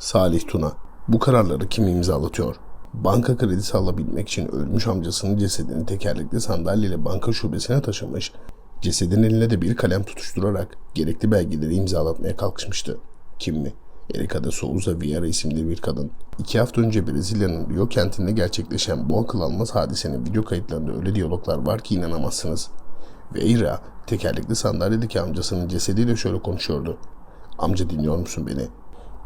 Salih Tuna. Bu kararları kim imzalatıyor? Banka kredisi alabilmek için ölmüş amcasının cesedini tekerlekli sandalyeyle banka şubesine taşımış, cesedin eline de bir kalem tutuşturarak gerekli belgeleri imzalatmaya kalkışmıştı. Kim mi? Erika Souza Vieira isimli bir kadın. İki hafta önce Brezilya'nın Rio kentinde gerçekleşen bu akıl almaz hadisenin video kayıtlarında öyle diyaloglar var ki inanamazsınız. Vieira tekerlekli sandalyedeki amcasının cesediyle şöyle konuşuyordu. Amca dinliyor musun beni?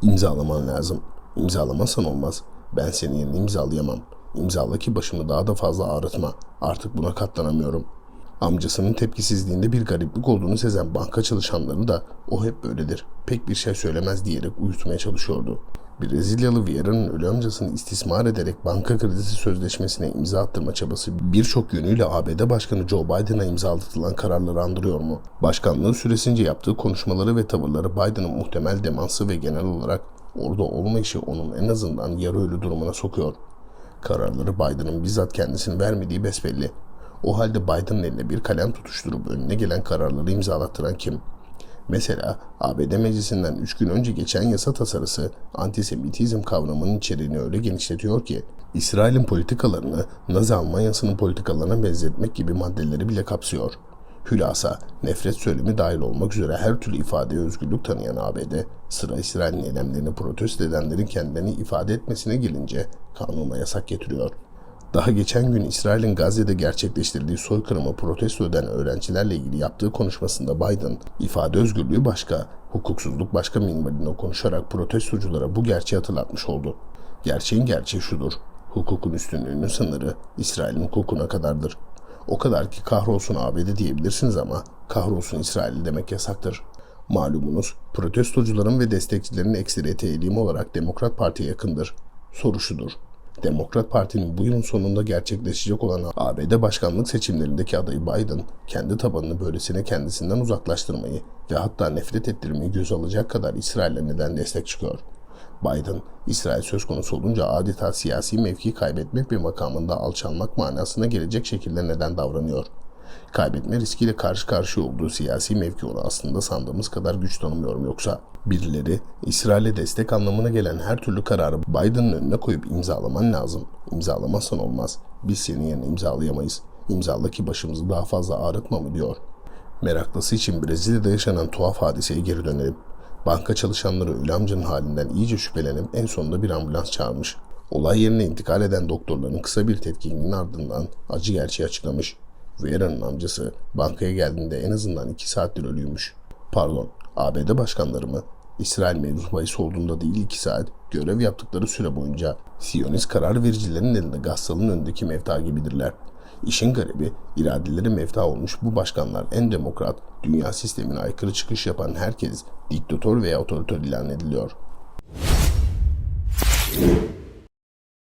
İmzalaman lazım. İmzalamazsan olmaz. Ben senin yerine imzalayamam. İmzala ki başımı daha da fazla ağrıtma. Artık buna katlanamıyorum. Amcasının tepkisizliğinde bir gariplik olduğunu sezen banka çalışanları da o hep böyledir. Pek bir şey söylemez diyerek uyutmaya çalışıyordu. Brezilyalı Vieira'nın ölü amcasını istismar ederek banka kredisi sözleşmesine imza attırma çabası birçok yönüyle ABD Başkanı Joe Biden'a imzalatılan kararları andırıyor mu? Başkanlığı süresince yaptığı konuşmaları ve tavırları Biden'ın muhtemel demansı ve genel olarak orada olmayışı onun en azından yarı ölü durumuna sokuyor. Kararları Biden'ın bizzat kendisini vermediği besbelli. O halde Biden'ın eline bir kalem tutuşturup önüne gelen kararları imzalattıran kim? Mesela ABD Meclisi'nden 3 gün önce geçen yasa tasarısı antisemitizm kavramının içeriğini öyle genişletiyor ki İsrail'in politikalarını Nazi Almanyası'nın politikalarına benzetmek gibi maddeleri bile kapsıyor. Hülasa, nefret söylemi dahil olmak üzere her türlü ifadeye özgürlük tanıyan ABD, sıra İsrail'in eylemlerini protesto edenlerin kendilerini ifade etmesine gelince kanuna yasak getiriyor. Daha geçen gün İsrail'in Gazze'de gerçekleştirdiği soykırımı protesto eden öğrencilerle ilgili yaptığı konuşmasında Biden, ifade özgürlüğü başka, hukuksuzluk başka minvalinde konuşarak protestoculara bu gerçeği hatırlatmış oldu. Gerçeğin gerçeği şudur, hukukun üstünlüğünün sınırı İsrail'in hukukuna kadardır. O kadar ki kahrolsun ABD diyebilirsiniz ama kahrolsun İsrail demek yasaktır. Malumunuz protestocuların ve destekçilerin ekseriyeti eğilimi olarak Demokrat Parti'ye yakındır. Soru şudur. Demokrat Parti'nin bu yılın sonunda gerçekleşecek olan ABD başkanlık seçimlerindeki adayı Biden, kendi tabanını böylesine kendisinden uzaklaştırmayı ve hatta nefret ettirmeyi göz alacak kadar İsrail'e neden destek çıkıyor? Biden, İsrail söz konusu olunca adeta siyasi mevki kaybetmek ve makamında alçalmak manasına gelecek şekilde neden davranıyor? Kaybetme riskiyle karşı karşıya olduğu siyasi mevki onu aslında sandığımız kadar güç tanımıyorum yoksa. Birileri İsrail'e destek anlamına gelen her türlü kararı Biden'ın önüne koyup imzalaman lazım. İmzalamazsan olmaz. Biz senin yerine imzalayamayız. İmzala ki başımızı daha fazla ağrıtma mı diyor. Meraklısı için Brezilya'da yaşanan tuhaf hadiseye geri dönelim. Banka çalışanları ölü amcanın halinden iyice şüphelenip en sonunda bir ambulans çağırmış. Olay yerine intikal eden doktorların kısa bir tetkikinin ardından acı gerçeği açıklamış. Vieira'nın amcası bankaya geldiğinde en azından 2 saattir ölüymüş. Pardon, ABD başkanları mı? İsrail mevzu bahis olduğunda değil 2 saat görev yaptıkları süre boyunca Siyonist karar vericilerin elinde gassalın önündeki mevta gibidirler. İşin garibi iradeleri mevta olmuş bu başkanlar en demokrat, dünya sistemine aykırı çıkış yapan herkes diktatör veya otoriter ilan ediliyor.